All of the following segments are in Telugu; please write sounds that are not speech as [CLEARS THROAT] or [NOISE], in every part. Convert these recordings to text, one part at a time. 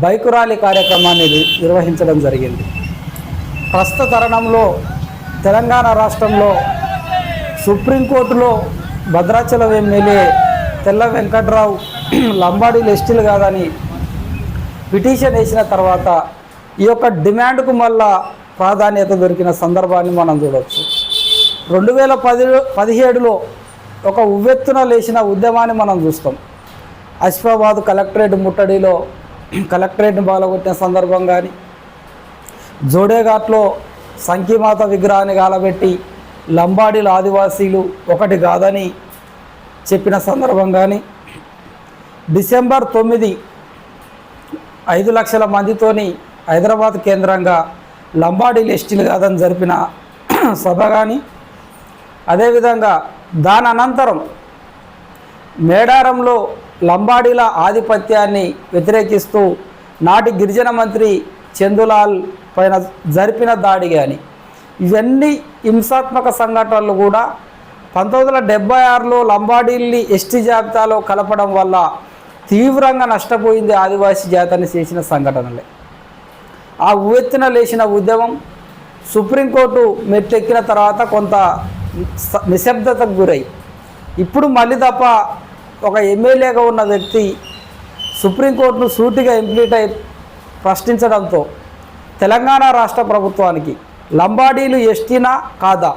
బైకు ర్యాలీ కార్యక్రమాన్ని నిర్వహించడం జరిగింది. ప్రస్తుత తరుణంలో తెలంగాణ రాష్ట్రంలో సుప్రీంకోర్టులో భద్రాచలం ఎమ్మెల్యే తెల్ల వెంకట్రావు [CLEARS THROAT] లంబాడీలు ఎస్టీలు కాదని పిటిషన్ వేసిన తర్వాత ఈ యొక్క డిమాండ్కు మళ్ళా ప్రాధాన్యత దొరికిన సందర్భాన్ని మనం చూడవచ్చు రెండు వేల పది పదిహేడులో ఒక ఉవ్వెత్తున లేచిన ఉద్యమాన్ని మనం చూస్తాం. అసిఫాబాద్ కలెక్టరేట్ ముట్టడిలో కలెక్టరేట్ని బాలగొట్టిన సందర్భం కానీ జోడేఘాట్లో సంకీమాత విగ్రహాన్ని గాలబెట్టి లంబాడీల ఆదివాసీలు ఒకటి కాదని చెప్పిన సందర్భం కానీ డిసెంబర్ తొమ్మిది ఐదు లక్షల మందితోని హైదరాబాద్ కేంద్రంగా లంబాడీలు ఎస్టీలు కాదని జరిపిన సభ కానీ అదేవిధంగా దాని అనంతరం మేడారంలో లంబాడీల ఆధిపత్యాన్ని వ్యతిరేకిస్తూ నాటి గిరిజన మంత్రి చందులాల్ పైన జరిపిన దాడి కానీ ఇవన్నీ హింసాత్మక సంఘటనలు కూడా పంతొమ్మిది వందల డెబ్బై ఆరులో లంబాడీల్ని ఎస్టీ జాబితాలో కలపడం వల్ల తీవ్రంగా నష్టపోయింది ఆదివాసీ జాతని చేసిన సంఘటనలే. ఆ ఉవ్వెత్తున లేచిన ఉద్యమం సుప్రీంకోర్టు మెట్టెక్కిన తర్వాత కొంత స- నిశ్శబ్దతకు గురై. ఇప్పుడు మళ్ళీ తప్ప ఒక ఎమ్మెల్యేగా ఉన్న వ్యక్తి సుప్రీంకోర్టును సూటిగా ఇంప్లీట్ అయి ప్రశ్నించడంతో తెలంగాణ రాష్ట్ర ప్రభుత్వానికి లంబాడీలు ఎస్టీనా కాదా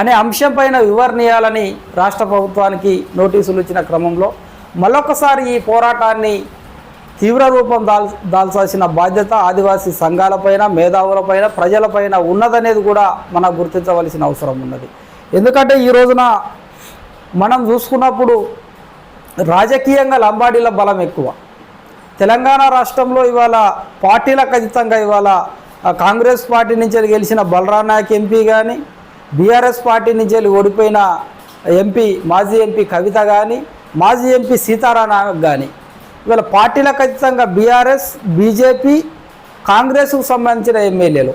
అనే అంశంపైన వివరణీయాలని రాష్ట్ర ప్రభుత్వానికి నోటీసులు ఇచ్చిన క్రమంలో మరొకసారి ఈ పోరాటాన్ని తీవ్ర రూపం దాల్ దాల్చాల్సిన బాధ్యత ఆదివాసీ సంఘాలపైన మేధావులపైన ప్రజలపైన ఉన్నదనేది కూడా మనం గుర్తించవలసిన అవసరం ఉన్నది. ఎందుకంటే ఈ రోజున మనం చూసుకున్నప్పుడు రాజకీయంగా లంబాడీల బలం ఎక్కువ. తెలంగాణ రాష్ట్రంలో ఇవాళ పార్టీల ఖచ్చితంగా ఇవాళ కాంగ్రెస్ పార్టీ నుంచి వెళ్ళి గెలిచిన బలరాం నాయక్ ఎంపీ కానీ బీఆర్ఎస్ పార్టీ నుంచి వెళ్ళి ఓడిపోయిన ఎంపీ మాజీ ఎంపీ కవిత కానీ మాజీ ఎంపీ సీతారాం నాయక్ కానీ ఇవాళ పార్టీల ఖచ్చితంగా బీఆర్ఎస్ బీజేపీ కాంగ్రెస్కు సంబంధించిన ఎమ్మెల్యేలు.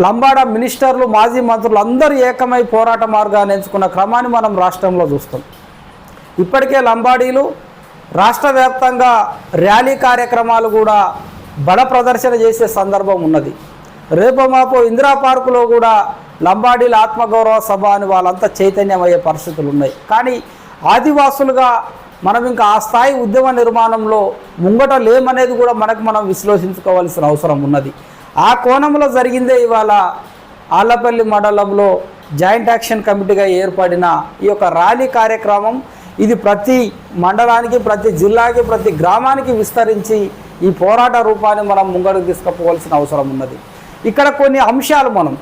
లంబాడ మినిస్టర్లు మాజీ మంత్రులు అందరూ ఏకమై పోరాట మార్గాన్ని ఎంచుకున్న క్రమాన్ని మనం రాష్ట్రంలో చూస్తాం. ఇప్పటికే లంబాడీలు రాష్ట్ర వ్యాప్తంగా ర్యాలీ కార్యక్రమాలు కూడా బల ప్రదర్శన చేసే సందర్భం ఉన్నది. రేపు మాపు ఇందిరా పార్కులో కూడా లంబాడీల ఆత్మగౌరవ సభ అని వాళ్ళంతా చైతన్యమయ్యే పరిస్థితులు ఉన్నాయి. కానీ ఆదివాసులుగా మనం ఇంకా ఆ స్థాయి ఉద్యమ నిర్మాణంలో ముంగట లేమనేది కూడా మనకు మనం విశ్లేషించుకోవాల్సిన అవసరం ఉన్నది. ఆ కోణంలో జరిగిందే ఇవాళ ఆళ్ళపల్లి మండలంలో జాయింట్ యాక్షన్ కమిటీగా ఏర్పడిన ఈ యొక్క ర్యాలీ కార్యక్రమం ఇది ప్రతి మండలానికి ప్రతి జిల్లాకి ప్రతి గ్రామానికి విస్తరించి ఈ పోరాట రూపాన్ని మనం ముంగడుకు తీసుకుపోవాల్సిన అవసరం ఉన్నది. ఇక్కడ కొన్ని అంశాలు మనం.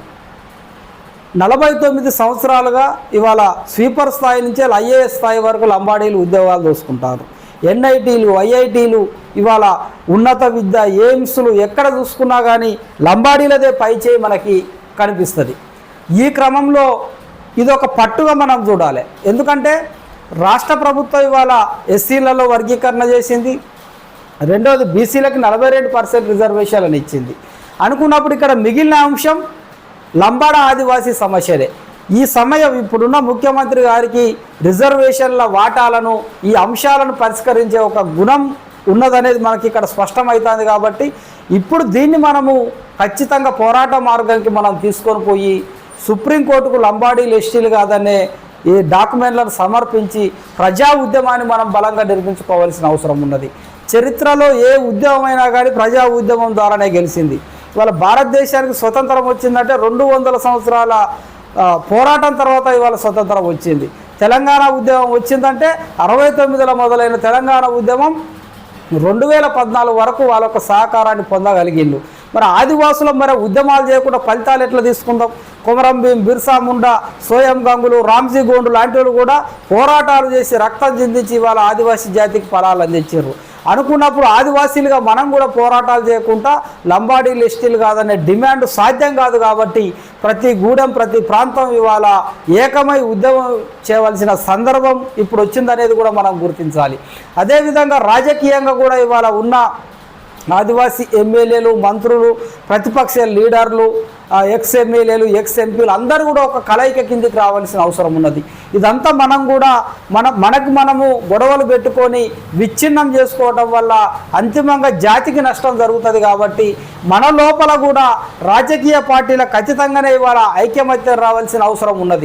నలభై తొమ్మిది సంవత్సరాలుగా ఇవాళ స్వీపర్ స్థాయి నుంచి ఐఏఎస్ స్థాయి వరకు లంబాడీలు ఉద్యోగాలు దోసుకుంటారు. ఎన్ఐటీలు ఐఐటీలు ఇవాళ ఉన్నత విద్య ఎయిమ్స్లు ఎక్కడ చూసుకున్నా కానీ లంబాడీలదే పై చేయి మనకి కనిపిస్తుంది. ఈ క్రమంలో ఇదొక పట్టుగా మనం చూడాలి. ఎందుకంటే రాష్ట్ర ప్రభుత్వం ఇవాళ ఎస్సీలలో వర్గీకరణ చేసింది. రెండవది బీసీలకు నలభై రెండు పర్సెంట్ రిజర్వేషన్లను ఇచ్చింది. అనుకున్నప్పుడు ఇక్కడ మిగిలిన అంశం లంబాడ ఆదివాసీ సమస్యలే. ఈ సమయం ఇప్పుడున్న ముఖ్యమంత్రి గారికి రిజర్వేషన్ల వాటాలను ఈ అంశాలను పరిష్కరించే ఒక గుణం ఉన్నదనేది మనకి ఇక్కడ స్పష్టమవుతుంది కాబట్టి ఇప్పుడు దీన్ని మనము ఖచ్చితంగా పోరాట మార్గానికి మనం తీసుకొని పోయి సుప్రీంకోర్టుకు లంబాడీలు ఎస్టీలు కాదనే ఈ డాక్యుమెంట్లను సమర్పించి ప్రజా ఉద్యమాన్ని మనం బలంగా నిర్మించుకోవాల్సిన అవసరం ఉన్నది. చరిత్రలో ఏ ఉద్యమం అయినా కానీ ప్రజా ఉద్యమం ద్వారానే గెలిచింది. ఇవాళ భారతదేశానికి స్వతంత్రం వచ్చిందంటే రెండు వందల సంవత్సరాల పోరాటం తర్వాత ఇవాళ స్వతంత్రం వచ్చింది. తెలంగాణ ఉద్యమం వచ్చిందంటే అరవై తొమ్మిదిలో మొదలైన తెలంగాణ ఉద్యమం రెండు వేల పద్నాలుగు వరకు వాళ్ళ యొక్క సహకారాన్ని పొందగలిగిండు. మరి ఆదివాసులు మరి ఉద్యమాలు చేయకుండా ఫలితాలు ఎట్లా తీసుకుందాం? కుమరం భీం బిర్సా ముండా సోయం గంగులు రామ్జీ గోండు లాంటి వాళ్ళు కూడా పోరాటాలు చేసి రక్తం చిందించి ఇవాళ ఆదివాసీ జాతికి ఫలాలు అందించారు అనుకున్నప్పుడు ఆదివాసీలుగా మనం కూడా పోరాటాలు చేయకుండా లంబాడీ లిస్టులు కాదనే డిమాండ్ సాధ్యం కాదు కాబట్టి ప్రతి గూడెం ప్రతి ప్రాంతం ఇవాళ ఏకమై ఉద్యమం చేయవలసిన సందర్భం ఇప్పుడు వచ్చిందనేది కూడా మనం గుర్తించాలి. అదేవిధంగా రాజకీయంగా కూడా ఇవాళ ఉన్న ఆదివాసీ ఎమ్మెల్యేలు మంత్రులు ప్రతిపక్ష లీడర్లు ఎక్స్ ఎమ్మెల్యేలు ఎక్స్ ఎంపీలు అందరూ కూడా ఒక కలయిక కిందికి రావాల్సిన అవసరం ఉన్నది. ఇదంతా మనం కూడా మన మనకు మనము గొడవలు పెట్టుకొని విచ్ఛిన్నం చేసుకోవడం వల్ల అంతిమంగా జాతికి నష్టం జరుగుతుంది కాబట్టి మన లోపల కూడా రాజకీయ పార్టీల ఖచ్చితంగానే ఇవాళ ఐక్యమత్యం రావాల్సిన అవసరం ఉన్నది.